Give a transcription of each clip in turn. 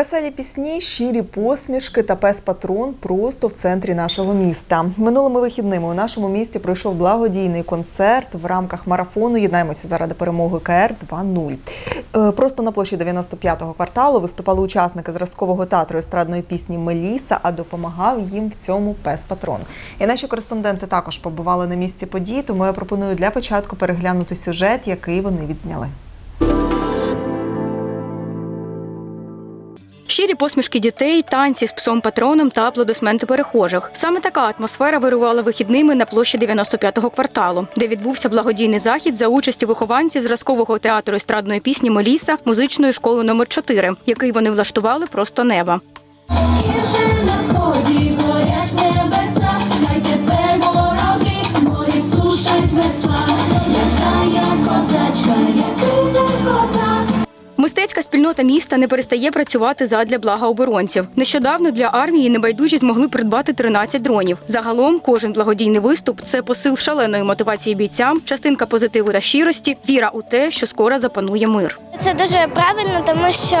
Веселі пісні, щирі посмішки та пес-патрон просто в центрі нашого міста. Минулими вихідними у нашому місті пройшов благодійний концерт в рамках марафону Єднаємося заради перемоги КР 2.0. Е, Просто на площі 95-го кварталу виступали учасники зразкового театру естрадної пісні Меліса, а допомагав їм в цьому пес-патрон. І наші кореспонденти також побували на місці подій, тому я пропоную для початку переглянути сюжет, який вони відзняли. Щирі посмішки дітей, танці з псом патроном та аплодисменти перехожих. Саме така атмосфера вирувала вихідними на площі 95-го кварталу, де відбувся благодійний захід за участі вихованців зразкового театру естрадної пісні Меліса музичної школи номер 4 який вони влаштували просто неба. Мистецька спільнота міста не перестає працювати задля блага оборонців. Нещодавно для армії небайдужі змогли придбати 13 дронів. Загалом кожен благодійний виступ це посил шаленої мотивації бійцям, частинка позитиву та щирості, віра у те, що скоро запанує мир. Це дуже правильно, тому що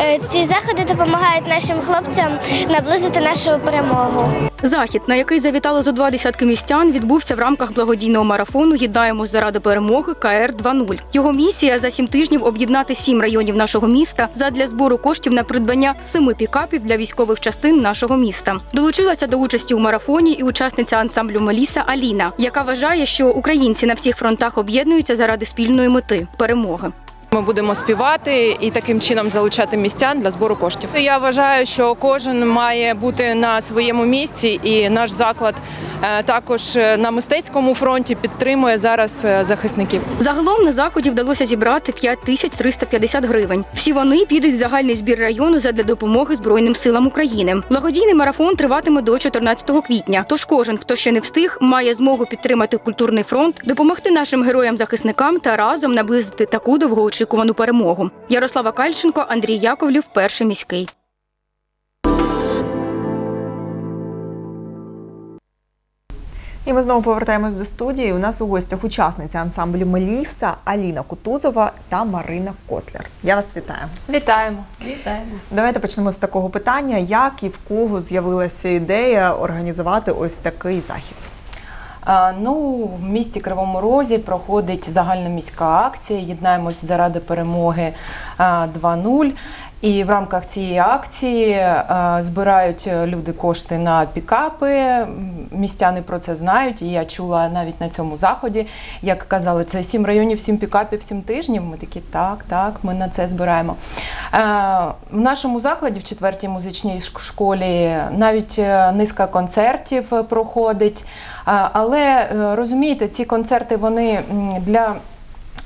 е, ці заходи допомагають нашим хлопцям наблизити нашу перемогу. Захід, на який завітало зо два десятки містян, відбувся в рамках благодійного марафону Єднаємось заради перемоги КР 2.0. Його місія за сім тижнів об'єднати сім районів нашого міста задля збору коштів на придбання семи пікапів для військових частин нашого міста. Долучилася до участі у марафоні і учасниця ансамблю Меліса Аліна, яка вважає, що українці на всіх фронтах об'єднуються заради спільної мети перемоги. Ми будемо співати і таким чином залучати містян для збору коштів. Я вважаю, що кожен має бути на своєму місці, і наш заклад також е, на мистецькому фронті підтримує зараз е, захисників. Загалом на заході вдалося зібрати 5350 гривень. Всі вони підуть в загальний збір району задля допомоги Збройним силам України. Благодійний марафон триватиме до 14 квітня. Тож кожен, хто ще не встиг, має змогу підтримати культурний фронт, допомогти нашим героям-захисникам та разом наблизити таку довгоочікувану перемогу. Ярослава Кальченко, Андрій Яковлів, перший міський. І ми знову повертаємось до студії. У нас у гостях учасниця ансамблю Меліса Аліна Кутузова та Марина Котляр. Я вас вітаю. Вітаємо! Вітаємо! Давайте почнемо з такого питання: як і в кого з'явилася ідея організувати ось такий захід? Ну, в місті Кривому Розі проходить загальноміська акція Єднаємось заради перемоги а, 2.0. І в рамках цієї акції збирають люди кошти на пікапи. Містяни про це знають. І я чула навіть на цьому заході, як казали, це сім районів, сім пікапів, сім тижнів. Ми такі, так, так, ми на це збираємо. Е, В нашому закладі, в четвертій музичній школі, навіть е, низка концертів е, проходить. Але е, розумієте, ці концерти вони для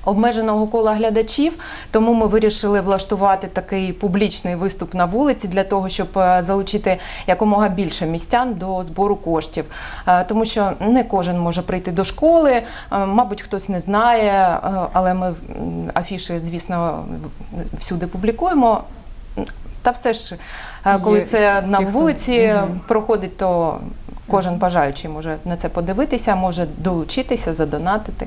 обмеженого кола глядачів, тому ми вирішили влаштувати такий публічний виступ на вулиці для того, щоб е, залучити якомога більше містян до збору коштів. Е, Тому що не кожен може прийти до школи, е, мабуть, хтось не знає, але ми м, афіши, звісно, всюди публікуємо. Та все ж, коли Є це на вулиці проходить, то кожен бажаючий може на це подивитися, може долучитися, задонатити.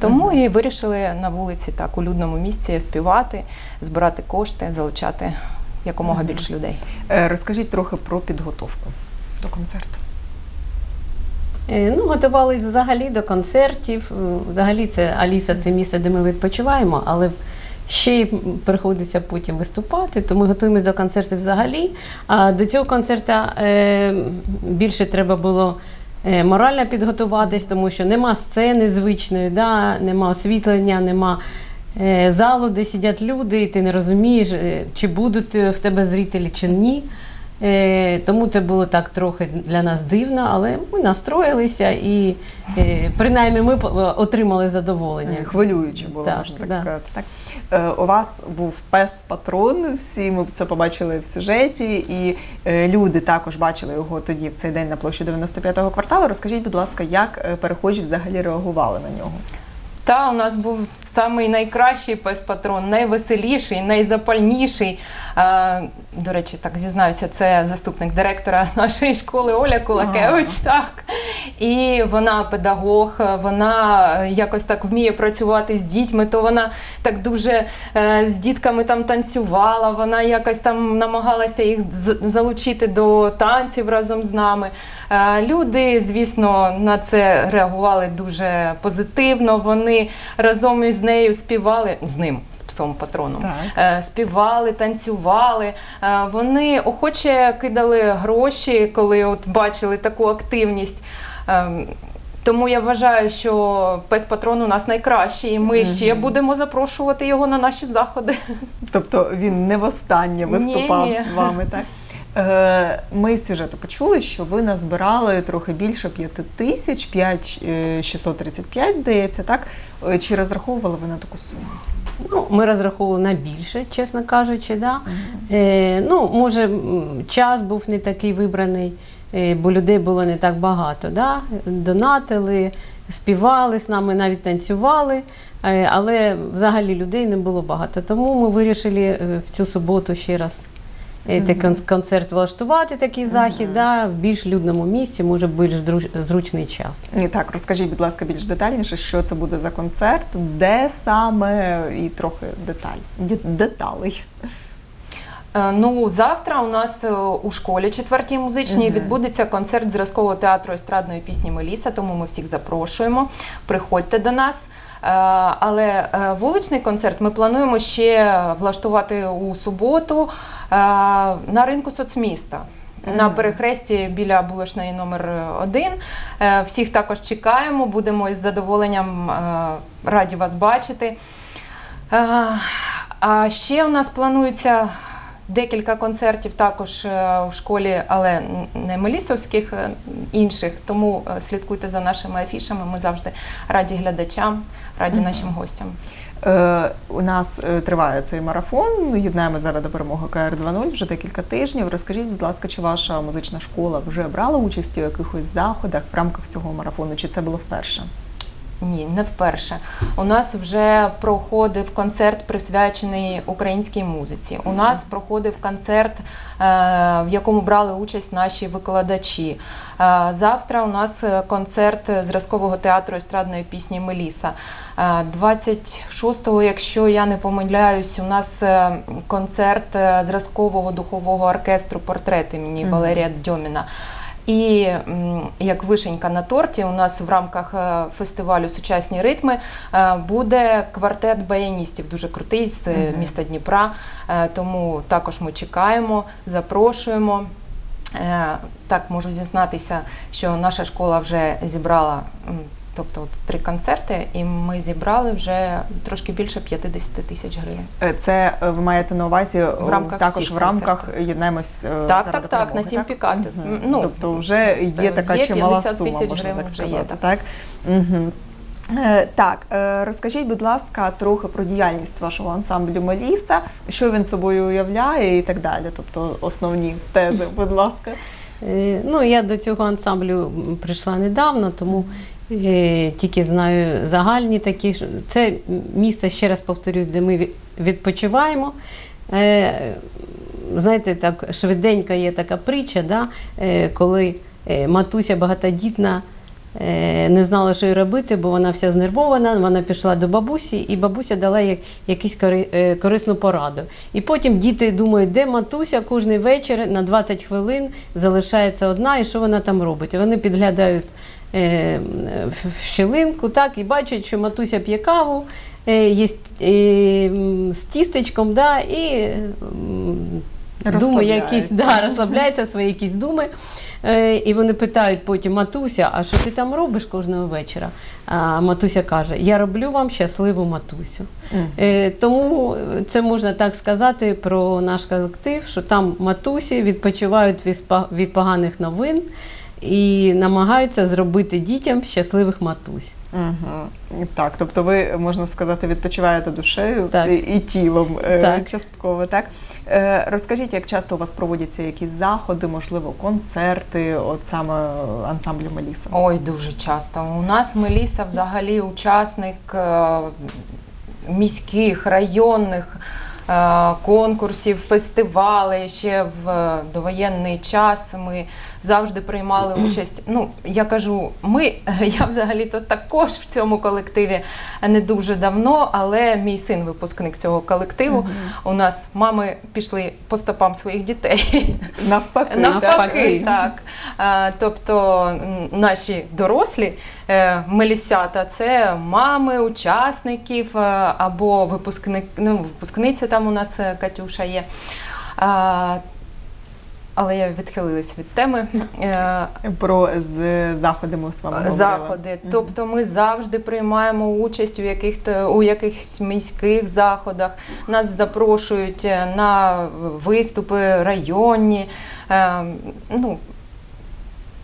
Тому і вирішили на вулиці, так, у людному місці співати, збирати кошти, залучати якомога більше людей. Е, Розкажіть трохи про підготовку до концерту. Е, Ну, готували взагалі до концертів. Взагалі, це Аліса це місце, де ми відпочиваємо, але ще й приходиться потім виступати, то ми готуємося до концерту взагалі. А до цього концерту е, більше треба було е, морально підготуватись, тому що нема сцени звичної, да, нема освітлення, нема. е, Залу, де сидять люди, і ти не розумієш, е, чи будуть в тебе зрителі, чи ні. Е, тому це було так трохи для нас дивно, але ми настроїлися і е, принаймні ми отримали задоволення. Е, Хвилююче було, Так, можна так да. сказати. Так. Е, У вас був пес-патрон, всі ми це побачили в сюжеті, і е, люди також бачили його тоді в цей день на площі 95-го кварталу. Розкажіть, будь ласка, як перехожі взагалі реагували на нього? Та у нас був самий найкращий пес патрон, найвеселіший, найзапальніший. Е, До речі, так зізнаюся, це заступник директора нашої школи Оля Кулакевич. Так. І вона педагог, вона якось так вміє працювати з дітьми, то вона так дуже е, з дітками там танцювала, вона якось там намагалася їх залучити до танців разом з нами. Е, Люди, звісно, на це реагували дуже позитивно. Вони разом із нею співали з ним, з псом патроном. Так. Е, Співали, танцювали. Е, Вони охоче кидали гроші, коли от бачили таку активність. Тому я вважаю, що пес патрон у нас найкращий, і ми ще будемо запрошувати його на наші заходи. Тобто він не востаннє виступав Ні-ні. з вами, так? Е, Ми з сюжету почули, що ви назбирали трохи більше 5 тисяч, 5 е, 635, здається, так? Е, Чи розраховували ви на таку суму? Ну, ми розраховували на більше, чесно кажучи. Да? Е, ну, може, час був не такий вибраний, бо людей було не так багато. Да? Донатили, співали з нами, навіть танцювали. Але взагалі людей не було багато. Тому ми вирішили в цю суботу ще раз. Е, такий концерт влаштувати такий захід, да, в більш людному місці, може більш зручний час. І так, розкажіть, будь ласка, більш детальніше, що це буде за концерт, де саме і трохи деталь, деталей. Е, Ну, завтра у нас е, у школі четвертій музичній відбудеться концерт зразкового театру естрадної пісні Меліса, тому ми всіх запрошуємо. Приходьте до нас. Е, Але е, вуличний концерт ми плануємо ще влаштувати у суботу е, на ринку соцміста. На перехресті біля булочної номер 1 Всіх також чекаємо, будемо із задоволенням раді вас бачити. А ще у нас планується декілька концертів також в школі, але не мелісовських, інших. Тому слідкуйте за нашими афішами. Ми завжди раді глядачам, раді нашим гостям. Е, у нас е, триває цей марафон. Єднаємо заради перемоги КР 2.0 вже декілька тижнів. Розкажіть, будь ласка, чи ваша музична школа вже брала участь у якихось заходах в рамках цього марафону? Чи це було вперше? Ні, не вперше. У нас вже проходив концерт, присвячений українській музиці. У нас проходив концерт, е, в якому брали участь наші викладачі. Е, Завтра у нас е, концерт зразкового театру естрадної пісні Меліса. Е, 26-го, якщо я не помиляюсь, у нас концерт зразкового духового оркестру портрет імені Валерія Дьоміна. І як вишенька на торті, у нас в рамках е, фестивалю Сучасні ритми е, буде квартет баяністів, дуже крутий з е, міста Дніпра. Тому також ми чекаємо, запрошуємо. Так, можу зізнатися, що наша школа вже зібрала. Тобто от три концерти, і ми зібрали вже трошки більше 50 тисяч гривень. Е, Це е, ви маєте на увазі е, рамках також всіх в рамках єднаємось Так, так, так, на сім пікапів. Мгм. М, ну, тобто вже є така є чимала 50 сума, тисяч можна гривень так вже є, сказати. так. Так? Угу. Так, розкажіть, будь ласка, трохи про діяльність вашого ансамблю Маліса, що він собою уявляє і так далі. Тобто основні тези, будь ласка. Ну, я до цього ансамблю прийшла недавно, тому тільки знаю загальні такі. Це місто, ще раз повторюсь, де ми відпочиваємо. Е, Знаєте, так швиденько є така притча, да? е, коли е, матуся багатодітна. Е, Не знала, що їй робити, бо вона вся знервована. Вона пішла до бабусі, і бабуся дала їй якусь е, корисну пораду. І потім діти думають, де матуся кожен вечір на 20 хвилин залишається одна, і що вона там робить. І вони підглядають е, в- щілинку, так, і бачать, що матуся п'є каву, є з тістечком, да, і м, думає якісь, да, розслабляється свої якісь думи. Е, і вони питають потім Матуся, а що ти там робиш кожного вечора? А Матуся каже: Я роблю вам щасливу матусю. Е, тому це можна так сказати про наш колектив, що там матусі відпочивають від поганих новин. І намагаються зробити дітям щасливих матусь. Угу. Так, тобто ви можна сказати, відпочиваєте душею Так. і, тілом е, Так. частково. Так е, розкажіть, як часто у вас проводяться якісь заходи, можливо, концерти, от саме ансамблю Меліса? Ой, дуже часто. У нас Меліса взагалі учасник е, міських, районних конкурсів, фестивалей. Ще в довоєнний час ми завжди приймали участь. Ну, я кажу, ми, я взагалі-то також в цьому колективі не дуже давно, але мій син випускник цього колективу. У нас мами пішли по стопам своїх дітей. Навпаки, Навпаки, Навпаки. так. Тобто наші дорослі е, мелісята це мами учасників е, або випускник, ну, випускниця там у нас е, Катюша є. Але я відхилилась від теми. Е, про з заходи ми з вами заходи. Тобто ми завжди приймаємо участь у яких у якихось міських заходах. Нас запрошують е, на виступи районні. Е, Ну,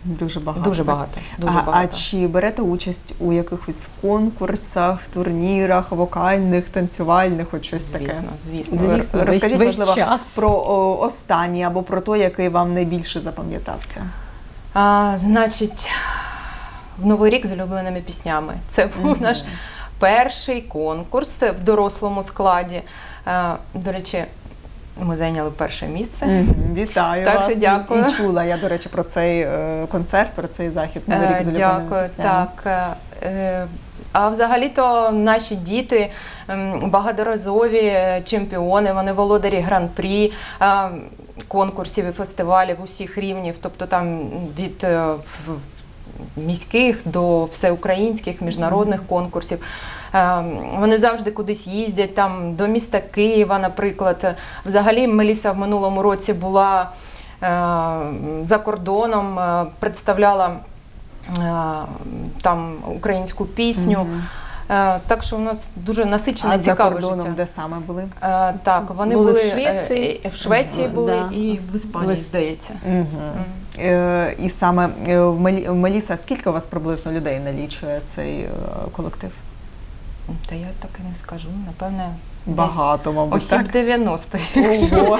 Дуже багато. дуже багато. Дуже а, багато. а чи берете участь у якихось конкурсах, турнірах, вокальних, танцювальних, от щось таке? Звісно, звісно. Звісно, Розкажіть, весь можливо, час. про о, останній або про той, який вам найбільше запам'ятався. А, значить, в Новий рік з улюбленими піснями. Це був наш перший конкурс в дорослому складі. А, До речі, ми зайняли перше місце. Вітаю Так вас. що дякую. І чула я, до речі, про цей е, концерт, про цей захід Новий рік Е, з Дякую, піснями. так. Е, А взагалі-то наші діти багаторазові чемпіони, вони володарі гран-прі е, конкурсів і фестивалів усіх рівнів, тобто там від е, міських до всеукраїнських міжнародних конкурсів. Е, Вони завжди кудись їздять, там до міста Києва, наприклад. Взагалі, Меліса в минулому році була е, за кордоном, е, представляла е, там українську пісню. Так що у нас дуже насичене А за кордоном, життя. де саме були? Е, Так, вони Були були, в Швеції. в Швеції були Да. і в Іспанії, здається. Угу. І саме в Мелі- Меліса, скільки у вас приблизно людей налічує цей колектив? Та я так і не скажу. Напевне, Багато, мабуть, осіб так? 90. Ого,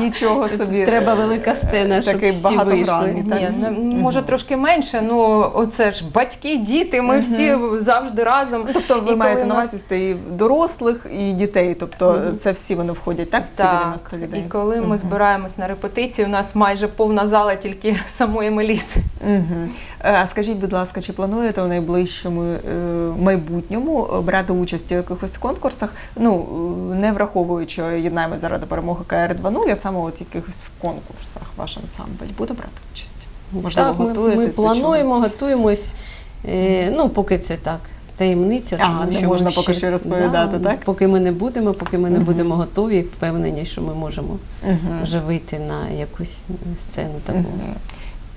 нічого собі. Треба Е, велика сцена, щоб такий всі багатогранний, вийшли. так? Ні, ну, може трошки менше, ну оце ж батьки, діти, ми всі завжди разом. Ну, Тобто ви коли маєте на нас- і дорослих, і дітей. Тобто це всі вони входять, так? В ці 90 людей? І коли ми збираємось на репетиції, у нас майже повна зала тільки самої Меліси. Угу. А скажіть, будь ласка, чи плануєте у найближчому е, майбутньому е, брати участь у якихось конкурсах? Ну е, не враховуючи єднаємо заради перемоги КР 2.0, а саме от якихось конкурсах ваш ансамбль буде брати участь? Можливо, Так, ми, готуєтесь ми плануємо, готуємось. Е, ну, поки це так. Таємниця, Ага, тому не що можна ми поки що розповідати, так? Поки ми не будемо, поки ми не будемо готові, впевнені, що ми можемо Мгм. вже вийти на якусь сцену таку. Мгм.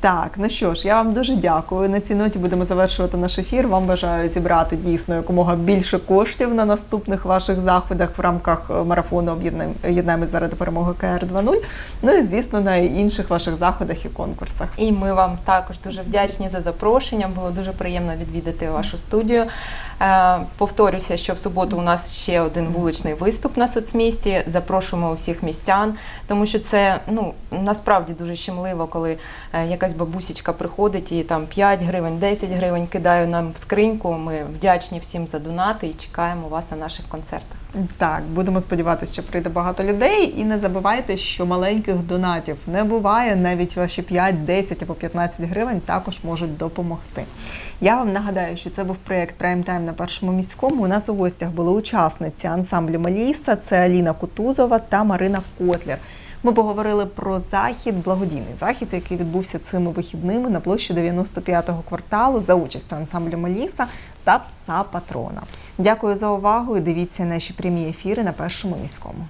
Так, ну що ж, я вам дуже дякую. На цій ноті будемо завершувати наш ефір. Вам бажаю зібрати дійсно якомога більше коштів на наступних ваших заходах в рамках е, марафону «Об'єднаємо- заради перемоги КР 2.0. Ну і звісно на інших ваших заходах і конкурсах. І ми вам також дуже вдячні за запрошення. Було дуже приємно відвідати вашу студію. Е, Повторюся, що в суботу у нас ще один вуличний виступ на соцмісті. Запрошуємо усіх містян, тому що це ну насправді дуже щемливо, коли е, якась бабусічка приходить і там 5 гривень, 10 гривень кидає нам в скриньку. Ми вдячні всім за донати і чекаємо вас на наших концертах. Так, будемо сподіватися, що прийде багато людей. І не забувайте, що маленьких донатів не буває. Навіть ваші 5, 10 або 15 гривень також можуть допомогти. Я вам нагадаю, що це був проєкт Прайм Тайм на першому міському. У нас у гостях були учасниці ансамблю Маліса, це Аліна Кутузова та Марина Котлер. Ми поговорили про захід, благодійний захід, який відбувся цими вихідними на площі 95-го кварталу за участю ансамблю Маліса та пса Патрона. Дякую за увагу і дивіться наші прямі ефіри на першому міському.